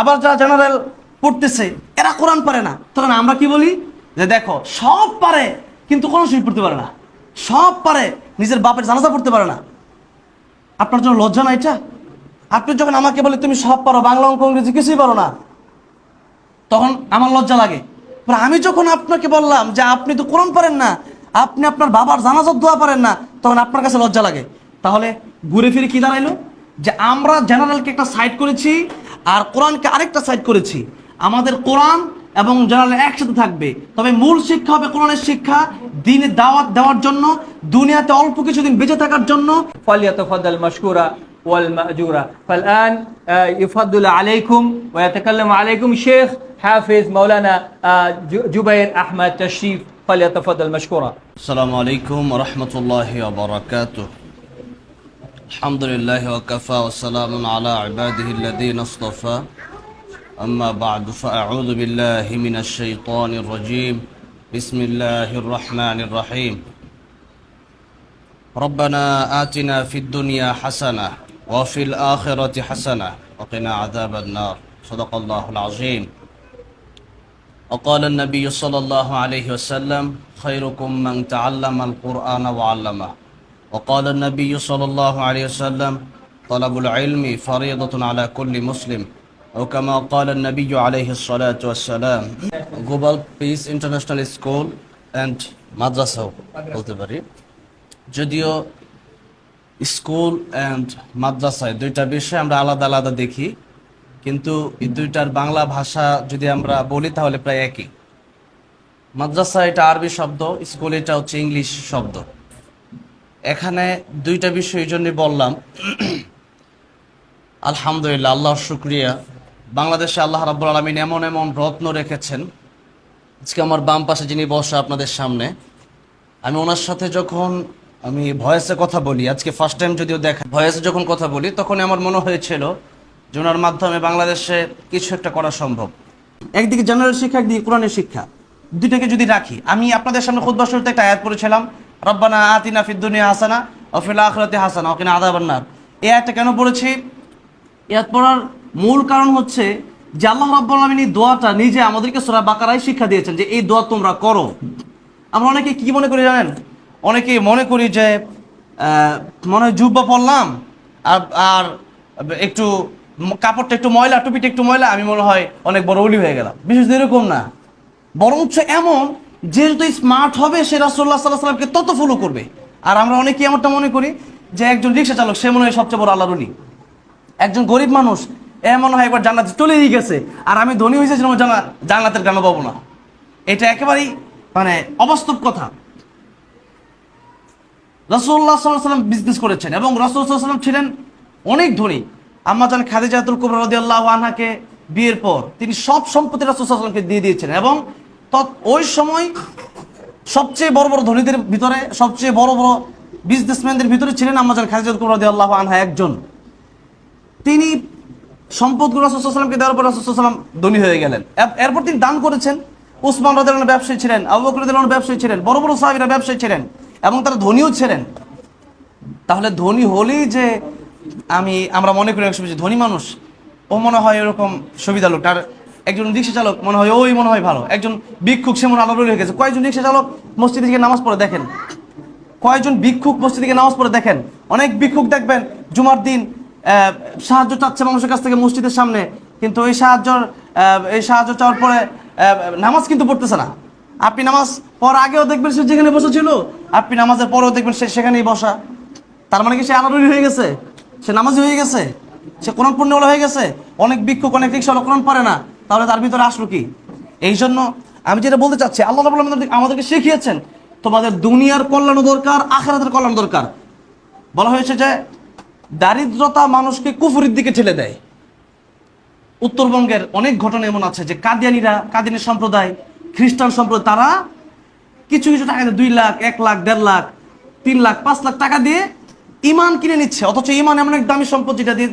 আবার যারা জেনারেল পড়তেছে, এরা কোরআন পারে না। তখন আমরা কি বলি? যে দেখো, সব পারে, কিন্তু কোরআন শরীফ পড়তে পারে না। সব পারে, নিজের বাপের জানাজা পড়তে পারে না। আপনার জন্য লজ্জা না এটা? আপনি যখন আমাকে বলে, তুমি সব পারো, বাংলা অঙ্ক, ইংরেজি কিছুই পারো না, তখন আমার লজ্জা লাগে। আমি যখন আপনাকে বললাম যে, আপনি তো কোরআন পারেন না, আপনি আপনার বাবার জানাজার দোয়া পারেন না, তখন আপনার কাছে লজ্জা লাগে। তাহলে ঘুরে ফিরে কি দাঁড়াইলো? যে আমরা জেনারেলকে একটা সাইড করেছি আর কোরআনকে আরেকটা সাইড করেছি আমাদের কোরআন এবং জেনারেল একসাথে থাকবে তবে মূল শিক্ষা হবে কোরআনের শিক্ষা দিনে দাওয়াত দেওয়ার জন্য দুনিয়াতে অল্প কিছুদিন বেঁচে থাকার জন্য فليتفضل مشكورا والمأجورا فالآن آه، يفضل عليكم ويتكلم عليكم شيخ حافظ مولانا آه، ج- جبير أحمد تشريف فليتفضل مشكورا السلام عليكم ورحمة الله وبركاته الحمد لله وكفى وسلام على عباده الذين اصطفى. أما بعد فأعوذ بالله من الشيطان الرجيم. بسم الله الرحمن الرحيم. ربنا آتنا في الدنيا حسنة وفي الآخرة حسنة وقنا عذاب النار. صدق الله العظيم. وقال النبي صلى الله عليه وسلم خيركم من تعلم القرآن وعلمه. وقال النبي صلى الله عليه وسلم طلب العلم فريضة على كل مسلم أو كما قال النبي عليه الصلاة والسلام Global Peace International School and মাদ্রাসা বলতে পারি যদিও স্কুল অ্যান্ড মাদ্রাসায় দুইটা বিষয় আমরা আলাদা আলাদা দেখি কিন্তু এই দুইটার বাংলা ভাষা যদি আমরা বলি তাহলে প্রায় একই মাদ্রাসা এটা আরবি শব্দ স্কুল এটা হচ্ছে ইংলিশ শব্দ এখানে দুইটা বিষয় এই জন্যই বললাম। আলহামদুলিল্লাহ, আল্লাহর শুক্রিয়া। বাংলাদেশে আল্লাহ রাব্বুল আলমিন এমন এমন রত্ন রেখেছেন। আজকে আমার বাম পাশে যিনি বসা আপনাদের সামনে, আমি ওনার সাথে যখন আমি ভয়েসে কথা বলি, আজকে ফার্স্ট টাইম যদিও দেখা, ভয়েসে যখন কথা বলি তখন আমার মনে হয়েছিল যে ওনার মাধ্যমে বাংলাদেশে কিছু একটা করা সম্ভব। একদিকে জেনারেল শিক্ষা, একদিকে কোরআনের শিক্ষা। দুইটাকে যদি রাখি, আমি আপনাদের সামনে খুদ্ শুরুতে একটা আয়াত পড়েছিলাম রব্বানা আতিনা ফিদ দুনিয়া হাসানা ও ফিল আখিরাতি হাসানা ওকিনা আযাবান নার। এই আয়াতটা কেন পড়েছি? ইয়াদ পড়ার মূল কারণ হচ্ছে যে আল্লাহ রাব্বুল এই দোয়াটা নিজে আমাদেরকে সূরা বাকারায় শিক্ষা দিয়েছেন যে এই দোয়া তোমরা করো। আমরা অনেকে কি মনে করি জানেন? অনেকে মনে করি যে মনে হয় জুব্বা পরলাম, আর আর একটু কাপড়টা একটু ময়লা, টুপিটা একটু ময়লা, আমি মনে হয় অনেক বড় অলি হয়ে গেলাম। বিশেষ এরকম না। বরঞ্চ এমন যে স্মার্ট হবে, সে রাসুল্লাহ সাল্লাহ সাল্লামকে তত ফলো করবে। আর আমরা অনেকেই এমনটা মনে করি যে একজন রিক্সা চালক, সে মনে হয় সবচেয়ে বড় আল্লাহর একজন গরিব মানুষ এমন হয় একবার জান্নাতে চলেই গেছে, আর আমি ধনী হয়েছে হয়েছিলাম জানা, জান্নাতের গান পাবো না। এটা একেবারেই মানে অবাস্তব কথা। রসুল্লাহ সাল্লাহ সাল্লাম বিজনেস করেছেন, এবং রসুল সাল্লাম ছিলেন অনেক ধনী। আম্মাজান খাদিজাতুল কুবরা রাদিয়াল্লাহু আনহাকে বিয়ের পর তিনি সব সম্পত্তি রাসুল সাল্লামকে দিয়ে দিয়েছেন এবং ওই সময় সবচেয়ে বড় বড় ধনীদের ভিতরে, সবচেয়ে বড় বড় বিজনেসম্যানদের ভিতরে ছিলেন আম্মাজান খাদিজাতুল কুবরা রাদিয়াল্লাহু আনহা একজন। তিনি সম্পদগুলো রাসুসাল্লামকে দেওয়ার পর রাসুসাল্লাম ধনী হয়ে গেলেন। এরপর তিনি দান করেছেন। উসমান রাদিয়াল্লাহু ব্যবসায়ী ছিলেন, আবু বকর ব্যবসায়ী ছিলেন, বড় বড় সাহাবীরা ব্যবসায়ী ছিলেন এবং তারা ধনীও ছিলেন। তাহলে ধনী হলেই যে আমি আমরা মনে করি একসময় যে ধনী মানুষ, ও মনে হয় এরকম সুবিধা লোক। আর একজন রিক্সা চালক মনে হয় ওই মনে হয় ভালো। একজন ভিক্ষুক, সে মনে আলো হয়ে গেছে কয়েকজন রিক্সা চালক মসজিদে গিয়ে নামাজ পড়ে দেখেন। কয়েকজন ভিক্ষুক মসজিদে গিয়ে নামাজ পড়ে দেখেন। অনেক ভিক্ষুক দেখবেন জুমার দিন সাহায্য চাচ্ছে মানুষের কাছ থেকে মসজিদের সামনে। কিন্তু এই সাহায্য এই সাহায্য চাওয়ার পরে নামাজ কিন্তু পড়তেছে না। আপনি নামাজ পর আগেও দেখবেন সে যেখানে বসে ছিল, আপনি নামাজের পরেও দেখবেন সে সেখানেই বসা। তার মানে কি সে আলাদা হয়ে গেছে? সে নামাজি হয়ে গেছে? সে কোরআন পূর্ণওয়ালা হয়ে গেছে? অনেক ভিক্ষুক, অনেক রিক্সা কোরআন পারে না। তাহলে তার ভিতরে আসলো কি? এই জন্য আমি যেটা বলতে চাচ্ছি, আল্লাহ আমাদেরকে শিখিয়েছেন, তোমাদের দুনিয়ার কল্যাণ দরকার, আখেরাতের কল্যাণ দরকার। বলা হয়েছে যে, দারিদ্রতা মানুষকে কুফুরির দিকে ঠেলে দেয়। উত্তরবঙ্গের অনেক ঘটনা এমন আছে যে, কাদিয়ানিরা কাদিনী সম্প্রদায়, খ্রিস্টান সম্প্রদায়, তারা কিছু কিছু টাকা দুই লাখ, এক লাখ, দেড় লাখ, তিন লাখ, পাঁচ লাখ টাকা দিয়ে ইমান কিনে নিচ্ছে। অথচ ইমান এমন এক দামি সম্পদ যেটা দিয়ে